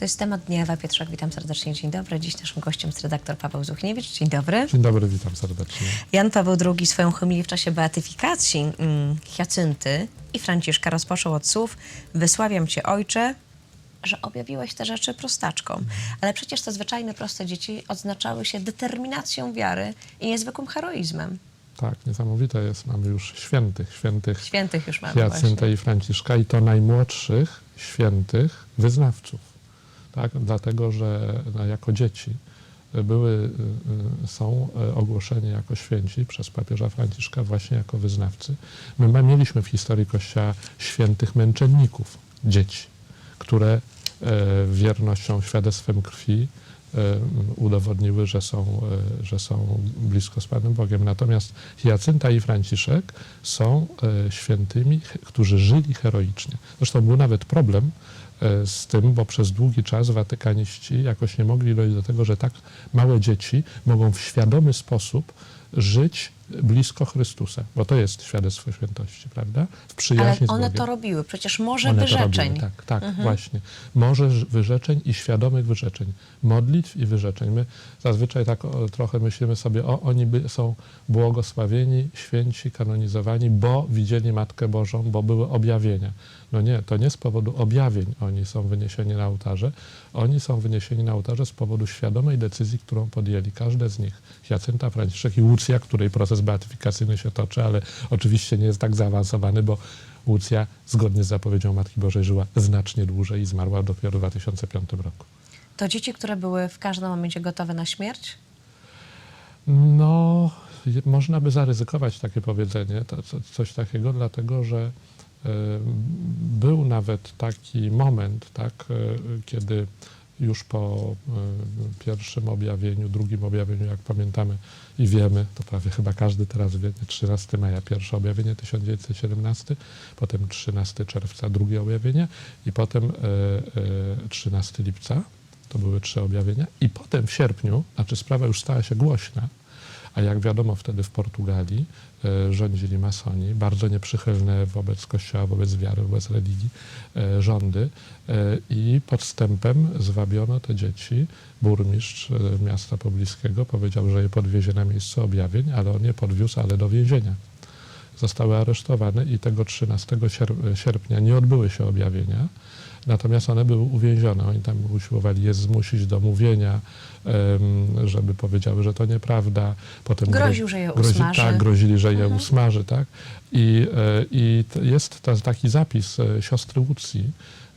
To jest temat dnia. Ewa Pietrzak, witam serdecznie. Dzień dobry. Dziś naszym gościem jest redaktor Paweł Zuchniewicz. Dzień dobry. Dzień dobry, witam serdecznie. Jan Paweł II swoją homilię w czasie beatyfikacji mm, Hiacynty i Franciszka rozpoczął od słów Wysławiam Cię, Ojcze, że objawiłeś te rzeczy prostaczkom. Ale przecież te zwyczajne, proste dzieci odznaczały się determinacją wiary i niezwykłym heroizmem. Tak, niesamowite jest, mamy już świętych, świętych Świętych już mamy właśnie. i Franciszka i to najmłodszych świętych wyznawców. Tak? Dlatego, że no, jako dzieci były, y, y, są y, ogłoszeni jako święci przez papieża Franciszka właśnie jako wyznawcy. My mieliśmy w historii Kościoła świętych męczenników, dzieci, które e, wiernością, świadectwem krwi e, udowodniły, że są, e, że są blisko z Panem Bogiem. Natomiast Hiacynta i Franciszek są świętymi, którzy żyli heroicznie. Zresztą był nawet problem z tym, bo przez długi czas watykaniści jakoś nie mogli dojść do tego, że tak małe dzieci mogą w świadomy sposób żyć blisko Chrystusa, bo to jest świadectwo świętości, prawda? W Ale przyjaźni z one to robiły. Przecież morze One wyrzeczeń. robiły, tak, tak, właśnie. Morze ż- wyrzeczeń i świadomych wyrzeczeń. Modlitw i wyrzeczeń. My zazwyczaj tak o, trochę myślimy sobie, o, oni by, są błogosławieni, święci, kanonizowani, bo widzieli Matkę Bożą, bo były objawienia. No nie, to nie z powodu objawień oni są wyniesieni na ołtarze. Oni są wyniesieni na ołtarze z powodu świadomej decyzji, którą podjęli. Każde z nich. Jacynta, Franciszek i Łucja, której proces beatyfikacyjny się toczy, ale oczywiście nie jest tak zaawansowany, bo Łucja, zgodnie z zapowiedzią Matki Bożej, żyła znacznie dłużej i zmarła dopiero w 2005 roku. To dzieci, które były w każdym momencie gotowe na śmierć? No, można by zaryzykować takie powiedzenie, to, co, coś takiego, dlatego że e, był nawet taki moment, tak, e, kiedy już po e, pierwszym objawieniu, drugim objawieniu, jak pamiętamy i wiemy, to prawie chyba każdy teraz wie, 13 maja pierwsze objawienie 1917, potem 13 czerwca drugie objawienie i potem e, e, 13 lipca, to były trzy objawienia i potem w sierpniu, znaczy sprawa już stała się głośna, a jak wiadomo wtedy w Portugalii e, rządzili masoni, bardzo nieprzychylne wobec Kościoła, wobec wiary, wobec religii e, rządy e, i podstępem zwabiono te dzieci. Burmistrz miasta pobliskiego powiedział, że je podwiezie na miejsce objawień, ale on je podwiózł, ale do więzienia. Zostały aresztowane i tego 13 sierp- sierpnia nie odbyły się objawienia, natomiast one były uwięzione. Oni tam usiłowali je zmusić do mówienia, żeby powiedziały, że to nieprawda. Potem gro- Groził, że je usmaży. Tak, grozili, że je Mhm. usmaży, tak. I, e, i jest ta, taki zapis e, siostry Łucji,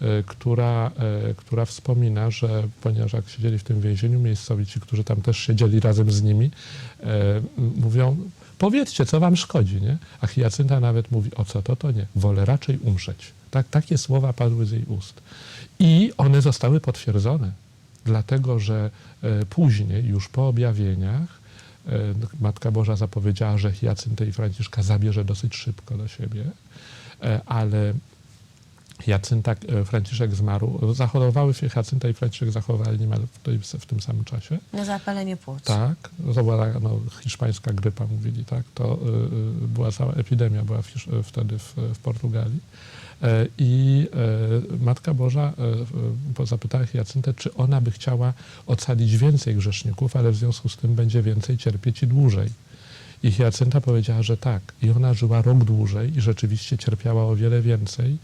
e, która, która wspomina, że ponieważ jak siedzieli w tym więzieniu, miejscowi ci, którzy tam też siedzieli razem z nimi, mówią, powiedzcie, co wam szkodzi, nie? A Hiacynta nawet mówi, o co to, to nie. Wolę raczej umrzeć. Tak, takie słowa padły z jej ust. I one zostały potwierdzone, dlatego że e, później, już po objawieniach, e, Matka Boża zapowiedziała, że Hiacyntę i Franciszka zabierze dosyć szybko do siebie, e, ale Jacynta, e, Franciszek zmarł. Zachowały się, Jacynta i Franciszek zachowali niemal w, tej, w tym samym czasie. Na zapalenie płuc. Tak, to była no, hiszpańska grypa, mówili, tak, to y, była cała epidemia była w, wtedy w, w Portugalii. I Matka Boża zapytała Hiacyntę, czy ona by chciała ocalić więcej grzeszników, ale w związku z tym będzie więcej cierpieć i dłużej. I Hiacynta powiedziała, że tak. I ona żyła rok dłużej i rzeczywiście cierpiała o wiele więcej.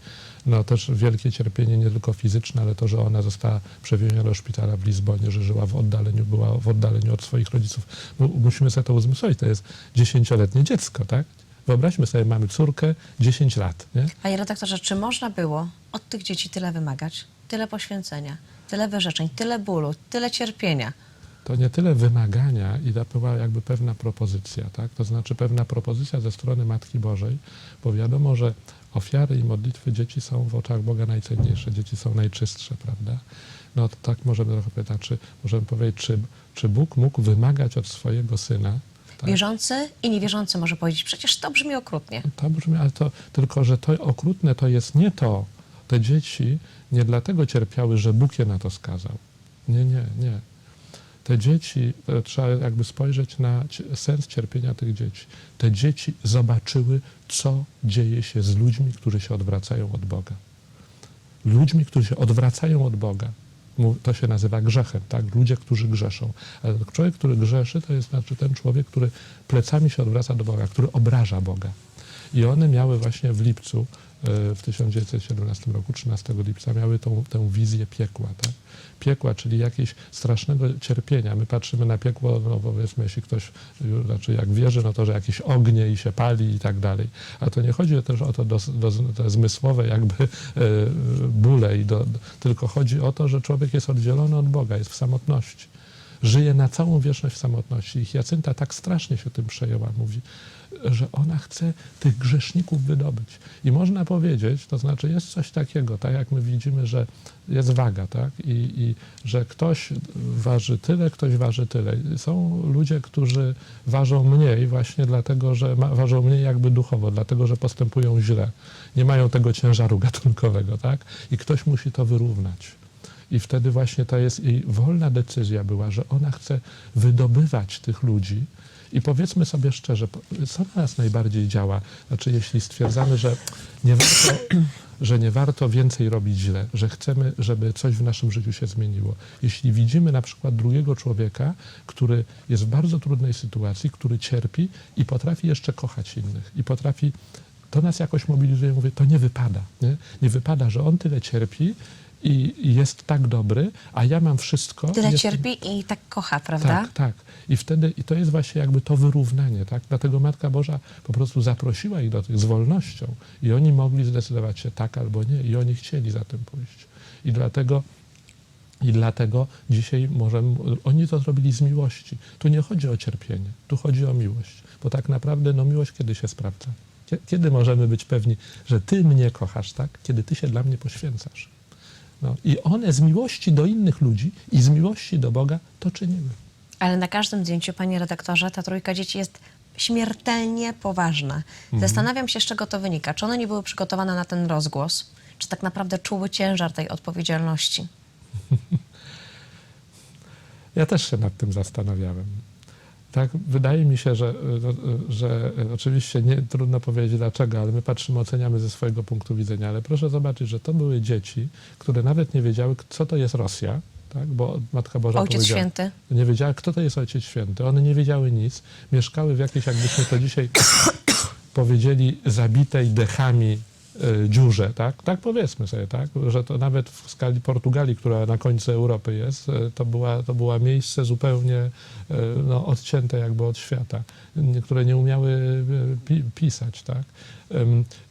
No też wielkie cierpienie nie tylko fizyczne, ale to, że ona została przewieziona do szpitala w Lizbonie, że żyła w oddaleniu, była w oddaleniu od swoich rodziców. Mu- Musimy sobie to uzmysłowić. To jest dziesięcioletnie dziecko, tak? Wyobraźmy sobie, mamy córkę 10 lat, nie? Panie redaktorze, czy można było od tych dzieci tyle wymagać? Tyle poświęcenia, tyle wyrzeczeń, tyle bólu, tyle cierpienia. To nie tyle wymagania, ile była jakby pewna propozycja, tak? To znaczy pewna propozycja ze strony Matki Bożej, bo wiadomo, że ofiary i modlitwy dzieci są w oczach Boga najcenniejsze, dzieci są najczystsze, prawda? No to tak możemy trochę pytać, czy możemy powiedzieć, czy, czy Bóg mógł wymagać od swojego syna, tak? Wierzący i niewierzący może powiedzieć, przecież to brzmi okrutnie. To brzmi, ale to tylko, że to okrutne to jest nie to. Te dzieci nie dlatego cierpiały, że Bóg je na to skazał. Nie, nie, nie. Te dzieci, trzeba jakby spojrzeć na sens cierpienia tych dzieci. Te dzieci zobaczyły, co dzieje się z ludźmi, którzy się odwracają od Boga. Ludźmi, którzy się odwracają od Boga. To się nazywa grzechem, tak? Ludzie, którzy grzeszą. Ale człowiek, który grzeszy, to jest znaczy ten człowiek, który plecami się odwraca do Boga, który obraża Boga. I one miały właśnie w lipcu, e, w 1917 roku, 13 lipca, miały tą, tę wizję piekła, tak? Piekła, czyli jakiegoś strasznego cierpienia. My patrzymy na piekło, no powiedzmy, jeśli ktoś, znaczy jak wierzy, no to, że jakieś ognie i się pali i tak dalej. A to nie chodzi też o to do, do, te zmysłowe jakby e, bóle, i do, tylko chodzi o to, że człowiek jest oddzielony od Boga, jest w samotności. Żyje na całą wieczność w samotności. I Jacynta tak strasznie się tym przejęła, mówi, że ona chce tych grzeszników wydobyć. I można powiedzieć, to znaczy jest coś takiego, tak jak my widzimy, że jest waga, tak? I, i że ktoś waży tyle, ktoś waży tyle. Są ludzie, którzy ważą mniej właśnie dlatego, że ma, ważą mniej jakby duchowo, dlatego, że postępują źle. Nie mają tego ciężaru gatunkowego, tak? I ktoś musi to wyrównać. I wtedy właśnie to jest jej wolna decyzja była, że ona chce wydobywać tych ludzi. I powiedzmy sobie szczerze, co na nas najbardziej działa? Znaczy, jeśli stwierdzamy, że nie warto, że nie warto więcej robić źle, że chcemy, żeby coś w naszym życiu się zmieniło. Jeśli widzimy na przykład drugiego człowieka, który jest w bardzo trudnej sytuacji, który cierpi i potrafi jeszcze kochać innych, i potrafi to nas jakoś mobilizuje, mówię, to nie wypada. Nie, nie wypada, że on tyle cierpi i jest tak dobry, a ja mam wszystko. Tyle jest, cierpi i tak kocha, prawda? Tak, tak. I wtedy i to jest właśnie jakby to wyrównanie, tak? Dlatego Matka Boża po prostu zaprosiła ich do tych z wolnością i oni mogli zdecydować się tak albo nie i oni chcieli za tym pójść. I dlatego i dlatego dzisiaj możemy, oni to zrobili z miłości. Tu nie chodzi o cierpienie, tu chodzi o miłość. Bo tak naprawdę no, miłość kiedy się sprawdza? Kie- Kiedy możemy być pewni, że ty mnie kochasz, tak? Kiedy ty się dla mnie poświęcasz. No, I one z miłości do innych ludzi i z miłości do Boga to czyniły. Ale na każdym zdjęciu, panie redaktorze, ta trójka dzieci jest śmiertelnie poważna. Mhm. Zastanawiam się, z czego to wynika. Czy one nie były przygotowane na ten rozgłos? Czy tak naprawdę czuły ciężar tej odpowiedzialności? Ja też się nad tym zastanawiałem. Tak, wydaje mi się, że, że, że oczywiście nie, trudno powiedzieć dlaczego, ale my patrzymy, oceniamy ze swojego punktu widzenia. Ale proszę zobaczyć, że to były dzieci, które nawet nie wiedziały, co to jest Rosja, tak? bo Matka Boża Ojciec powiedziała, Święty. nie wiedziała, kto to jest Ojciec Święty. One nie wiedziały nic. Mieszkały w jakiejś, jakbyśmy to dzisiaj powiedzieli, zabitej dechami e, dziurze, tak? Tak powiedzmy sobie, tak? Że to nawet w skali Portugalii, która na końcu Europy jest, e, to była, to była miejsce zupełnie e, no, odcięte jakby od świata, nie- które nie umiały e, pi pisać, tak?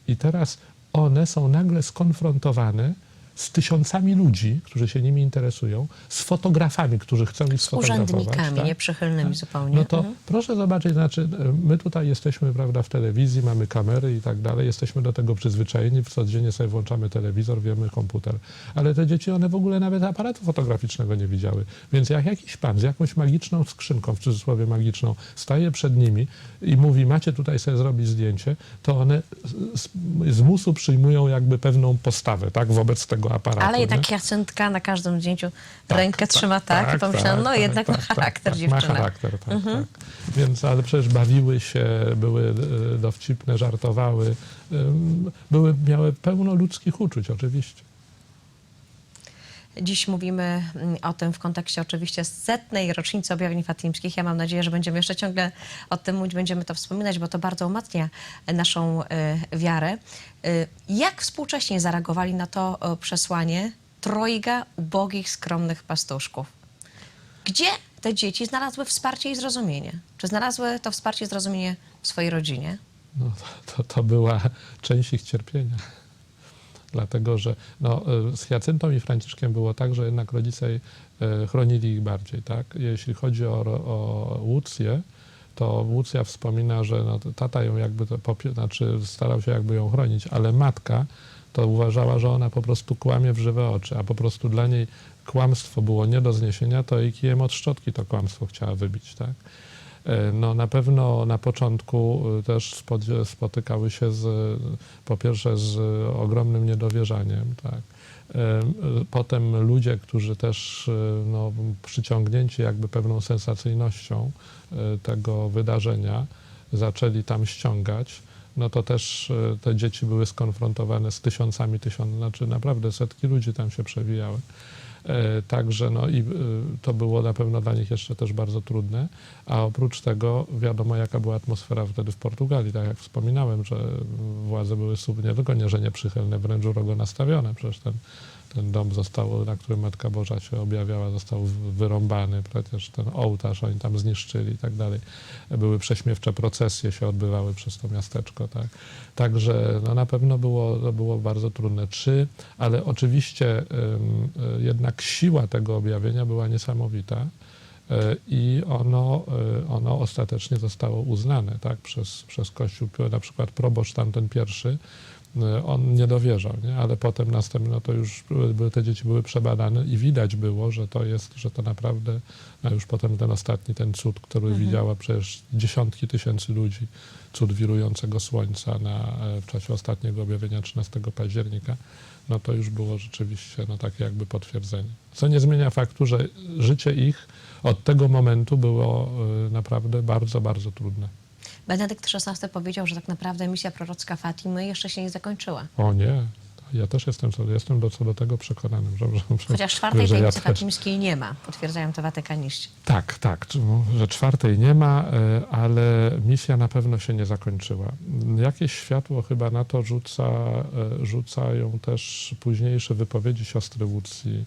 I teraz one są nagle skonfrontowane z tysiącami ludzi, którzy się nimi interesują, z fotografami, którzy chcą ich Z sfotografować. urzędnikami, tak? nieprzychylnymi zupełnie. No to Mhm. proszę zobaczyć, znaczy e, my tutaj jesteśmy, prawda, w telewizji, mamy kamery i tak dalej, jesteśmy do tego przyzwyczajeni, codziennie sobie włączamy telewizor, wiemy komputer, ale te dzieci, one w ogóle nawet aparatu fotograficznego nie widziały, więc jak jakiś pan z jakąś magiczną skrzynką, w cudzysłowie magiczną, staje przed nimi i mówi, macie tutaj sobie zrobić zdjęcie, to one z, z musu przyjmują jakby pewną postawę, tak, wobec tego aparatu. Ale jednak nie? Na każdym zdjęciu Tak, rękę tak, trzyma tak, i pomyślałam, no jednak ma charakter tak, dziewczyna. Ma charakter, tak, tak. Więc, ale przecież bawiły się, były e, dowcipne, żartowały, były, miały pełno ludzkich uczuć oczywiście. Dziś mówimy mm, o tym w kontekście oczywiście setnej rocznicy objawień fatimskich. Ja mam nadzieję, że będziemy jeszcze ciągle o tym mówić, będziemy to wspominać, bo to bardzo umacnia e, naszą e, wiarę. E, Jak współcześnie zareagowali na to przesłanie trojga ubogich, skromnych pastuszków? Gdzie te dzieci znalazły wsparcie i zrozumienie? Czy znalazły to wsparcie i zrozumienie w swojej rodzinie? No, to, to była część ich cierpienia. Dlatego, że no, e, z Jacyntą i Franciszkiem było tak, że jednak rodzice e, chronili ich bardziej. Tak? Jeśli chodzi o, o Łucję, to Łucja wspomina, że no, tata ją jakby to znaczy starał się jakby ją chronić, ale matka to uważała, że ona po prostu kłamie w żywe oczy, a po prostu dla niej kłamstwo było nie do zniesienia, to i kijem od szczotki to kłamstwo chciała wybić. Tak? E, No na pewno na początku e, też spotykały się z, po pierwsze z ogromnym niedowierzaniem, tak. e, Potem ludzie, którzy też no, przyciągnięci jakby pewną sensacyjnością tego wydarzenia, zaczęli tam ściągać, no to też te dzieci były skonfrontowane z tysiącami, tysiąc, znaczy naprawdę setki ludzi tam się przewijały. E, Także no i e, to było na pewno dla nich jeszcze też bardzo trudne, a oprócz tego wiadomo jaka była atmosfera wtedy w Portugalii, tak jak wspominałem, że władze były sub, nie tylko nie, że nieprzychylne, wręcz wrogo nastawione, przecież ten, ten dom został, na którym Matka Boża się objawiała, został wy- wyrąbany, przecież ten ołtarz oni tam zniszczyli i tak dalej. Były prześmiewcze procesje się odbywały przez to miasteczko, tak. Także no, na pewno było, to było bardzo trudne. Czy, ale oczywiście y, jednak siła tego objawienia była niesamowita. y, I ono, y, ono ostatecznie zostało uznane tak, przez, przez Kościół. Na przykład proboszcz tamten pierwszy, on nie dowierzał, nie? ale potem następno no to już były, te dzieci były przebadane i widać było, że to jest, że to naprawdę, no już potem ten ostatni, ten cud, który widziała przecież dziesiątki tysięcy ludzi, cud wirującego słońca na, e, w czasie ostatniego objawienia 13 października, no to już było rzeczywiście no, takie jakby potwierdzenie. Co nie zmienia faktu, że życie ich od tego momentu było y, naprawdę bardzo, bardzo trudne. Benedykt XVI powiedział, że tak naprawdę misja prorocka Fatimy jeszcze się nie zakończyła. O nie, ja też jestem co, jestem do, co do tego przekonany. Że, że, Chociaż czwartej że ja tajemnicy też. fatimskiej nie ma, potwierdzają to watykaniści. Tak, tak, no, że czwartej nie ma, e, ale misja na pewno się nie zakończyła. Jakieś światło chyba na to rzuca, e, rzucają też późniejsze wypowiedzi siostry Łucji.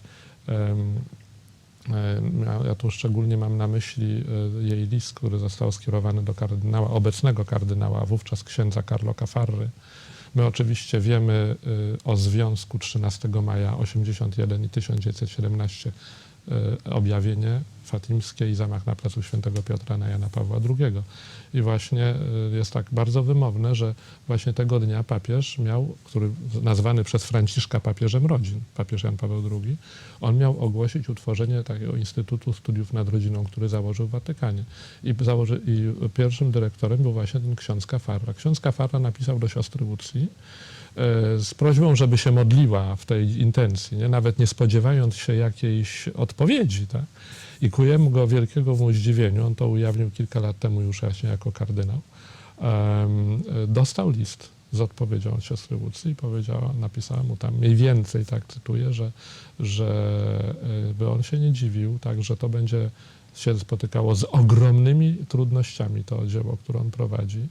Em, Ja, tu szczególnie mam na myśli e, jej list, który został skierowany do kardynała, obecnego kardynała, a wówczas księdza Carlo Cafarry. My oczywiście wiemy y, o związku 13 maja 81 i 1917 y, objawienie fatimskie i zamach na placu Świętego Piotra na Jana Pawła II. I właśnie y, jest tak bardzo wymowne, że właśnie tego dnia papież miał, który nazwany przez Franciszka papieżem rodzin, papież Jan Paweł II, on miał ogłosić utworzenie takiego Instytutu Studiów nad Rodziną, który założył w Watykanie. I, założy, I pierwszym dyrektorem był właśnie ten ksiądz Kafarra. Ksiądz Kafarra napisał do siostry e, z prośbą, żeby się modliła w tej intencji, nie? nawet nie spodziewając się jakiejś odpowiedzi. Tak? I ku jego wielkiego mu zdziwieniu, on to ujawnił kilka lat temu już właśnie jako kardynał, e, dostał list z odpowiedzią od siostry Łucji i powiedziała, napisała mu tam mniej więcej, tak cytuję, że, że e, by on się nie dziwił, tak, że to będzie się spotykało z ogromnymi trudnościami to dzieło, które on prowadzi,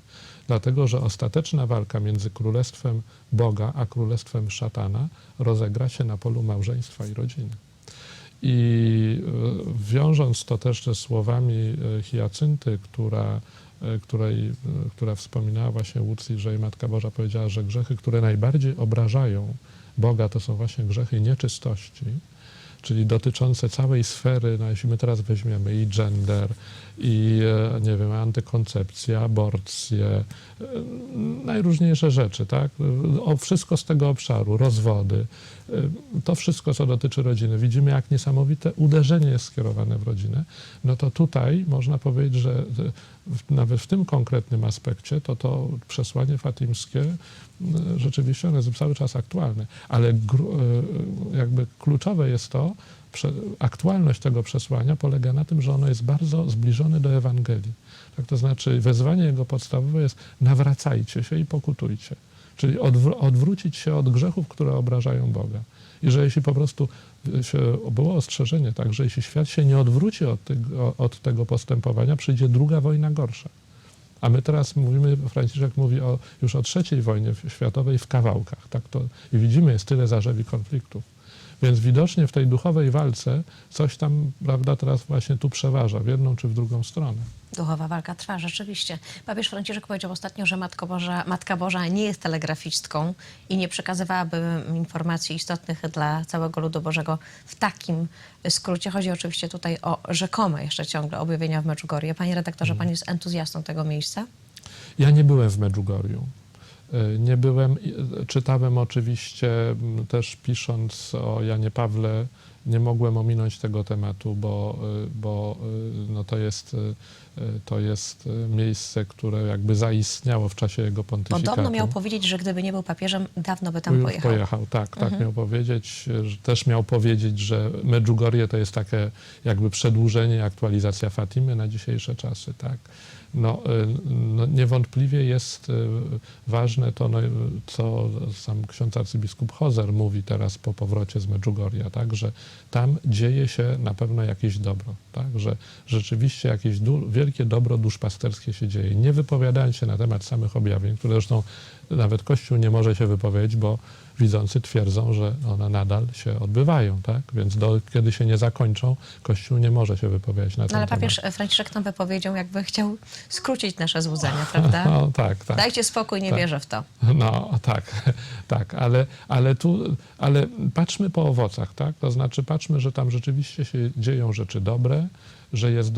dlatego że ostateczna walka między królestwem Boga a królestwem szatana rozegra się na polu małżeństwa i rodziny. I e, wiążąc to też ze słowami e, Hiacynty, która, e, której, która wspominała właśnie Łucji, że jej Matka Boża powiedziała, że grzechy, które najbardziej obrażają Boga, to są właśnie grzechy nieczystości, czyli dotyczące całej sfery, no jeśli my teraz weźmiemy i gender, i e, nie wiem, antykoncepcję, aborcję, e, najróżniejsze rzeczy, tak? O wszystko z tego obszaru, rozwody, e, to wszystko, co dotyczy rodziny. Widzimy, jak niesamowite uderzenie jest skierowane w rodzinę. No to tutaj można powiedzieć, że nawet w tym konkretnym aspekcie to to przesłanie fatimskie m, rzeczywiście jest cały czas aktualne, ale gru- e, jakby kluczowe jest to, aktualność tego przesłania polega na tym, że ono jest bardzo zbliżone do Ewangelii. Tak to znaczy wezwanie jego podstawowe jest nawracajcie się i pokutujcie. Czyli odwr- odwrócić się od grzechów, które obrażają Boga. I że jeśli po prostu się, było ostrzeżenie, tak, że jeśli świat się nie odwróci od tego, od tego postępowania, przyjdzie druga wojna gorsza. A my teraz mówimy, Franciszek mówi o, już o trzeciej wojnie światowej w kawałkach. Tak to, I widzimy, jest tyle zarzewi konfliktów. Więc widocznie w tej duchowej walce coś tam, prawda, teraz właśnie tu przeważa, w jedną czy w drugą stronę. Duchowa walka trwa, rzeczywiście. Papież Franciszek powiedział ostatnio, że Matko Boża, Matka Boża nie jest telegrafistką i nie przekazywałaby informacji istotnych dla całego ludu Bożego w takim skrócie. Chodzi oczywiście tutaj o rzekome jeszcze ciągle objawienia w Medjugorje. Panie redaktorze, pan jest entuzjastą tego miejsca? Ja nie byłem w Medjugorju. Y, Nie byłem, czytałem oczywiście też pisząc o Janie Pawle nie mogłem ominąć tego tematu, bo, y, bo y, no to, jest, to jest miejsce, które jakby zaistniało w czasie jego pontyfikatu. Podobno miał powiedzieć, że gdyby nie był papieżem, dawno by tam Już pojechał. pojechał, tak, tak Mhm. miał powiedzieć. Też miał powiedzieć, że Medjugorje to jest takie jakby przedłużenie, aktualizacja Fatimy na dzisiejsze czasy, tak. No, y, no niewątpliwie jest y, ważne to, no, co sam ksiądz arcybiskup Hozer mówi teraz po powrocie z Medjugorja, tak, że tam dzieje się na pewno jakieś dobro, tak, że rzeczywiście jakieś wielkie dobro duszpasterskie się dzieje. Nie wypowiadając się na temat samych objawień, które zresztą nawet Kościół nie może się wypowiedzieć, bo widzący twierdzą, że one nadal się odbywają, tak? Więc do, kiedy się nie zakończą, Kościół nie może się wypowiedzieć na No ten ale temat. papież Franciszek tam wypowiedział, jakby chciał skrócić nasze złudzenia, prawda? No tak, tak. Dajcie spokój, nie Tak. wierzę w to. No tak, tak, ale, ale tu, ale patrzmy po owocach, tak? To znaczy patrzmy, że tam rzeczywiście się dzieją rzeczy dobre, że jest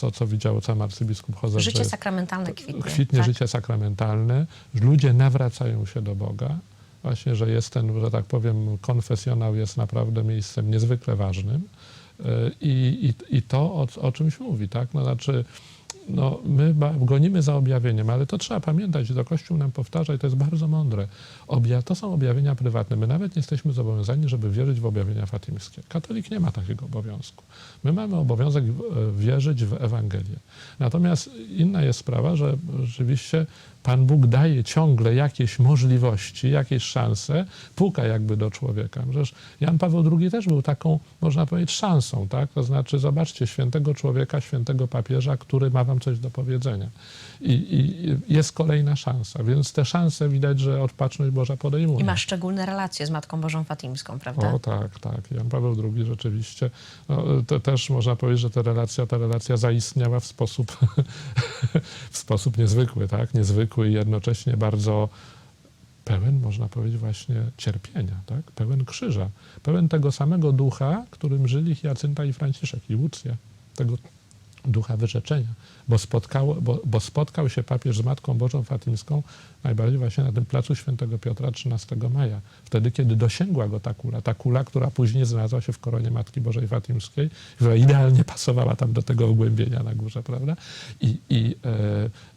to, co widział sam arcybiskup Hozer, Życie sakramentalne kwitnie. kwitnie tak? życie sakramentalne, że ludzie nawracają się do Boga. Właśnie, że jest ten, że tak powiem, konfesjonał jest naprawdę miejscem niezwykle ważnym. Yy, I, i, i to o, o czymś mówi, tak? No, znaczy, no, my gonimy za objawieniem, ale to trzeba pamiętać, że to Kościół nam powtarza i to jest bardzo mądre. Obja- to są objawienia prywatne. My nawet nie jesteśmy zobowiązani, żeby wierzyć w objawienia fatimskie. Katolik nie ma takiego obowiązku. My mamy obowiązek w- wierzyć w Ewangelię. Natomiast inna jest sprawa, że rzeczywiście Pan Bóg daje ciągle jakieś możliwości, jakieś szanse, puka jakby do człowieka. Przecież Jan Paweł II też był taką, można powiedzieć, szansą, tak? To znaczy, zobaczcie, świętego człowieka, świętego papieża, który ma wam coś do powiedzenia. I, i jest kolejna szansa, więc te szanse widać, że Odpatrzność Boża podejmuje. I ma szczególne relacje z Matką Bożą Fatimską, prawda? O tak, tak. Jan Paweł II rzeczywiście, no, to też można powiedzieć, że ta relacja, ta relacja zaistniała w sposób, w sposób niezwykły, tak? Niezwykły i jednocześnie bardzo pełen, można powiedzieć, właśnie cierpienia, tak? Pełen krzyża, pełen tego samego ducha, którym żyli Hiacynta i Franciszek i Łucja, tego ducha wyrzeczenia, bo, spotkało, bo, bo spotkał się papież z Matką Bożą Fatimską najbardziej właśnie na tym placu Świętego Piotra 13 maja. Wtedy, kiedy dosięgła go ta kula, ta kula, która później znalazła się w koronie Matki Bożej Fatimskiej, która idealnie pasowała tam do tego ogłębienia na górze, prawda? I, i, e,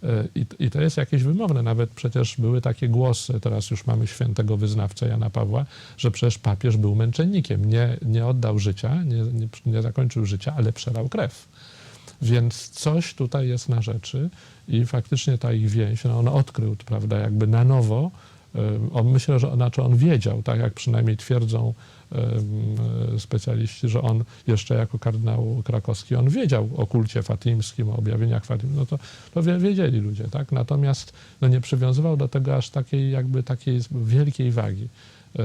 e, i, i to jest jakieś wymowne. Nawet przecież były takie głosy, teraz już mamy świętego wyznawcę Jana Pawła, że przecież papież był męczennikiem. Nie, nie oddał życia, nie, nie, nie zakończył życia, ale przelał krew. Więc coś tutaj jest na rzeczy i faktycznie ta ich więź, no on odkrył, prawda, jakby na nowo, on myślę, że znaczy on wiedział, tak jak przynajmniej twierdzą specjaliści, że on jeszcze jako kardynał krakowski, on wiedział o kulcie fatimskim, o objawieniach fatimskich, no to, to wie- wiedzieli ludzie, tak, natomiast no nie przywiązywał do tego aż takiej jakby takiej wielkiej wagi. Yy,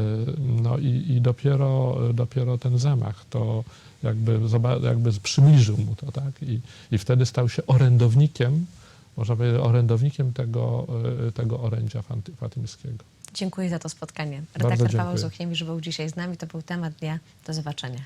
No i, i dopiero, dopiero ten zamach to jakby, jakby przybliżył mu to, tak? I, I wtedy stał się orędownikiem, można powiedzieć, orędownikiem tego, yy, tego orędzia fatymskiego. Dziękuję za to spotkanie. Redaktor Paweł. Zuchniewicz był dzisiaj z nami. To był temat dnia. Do zobaczenia.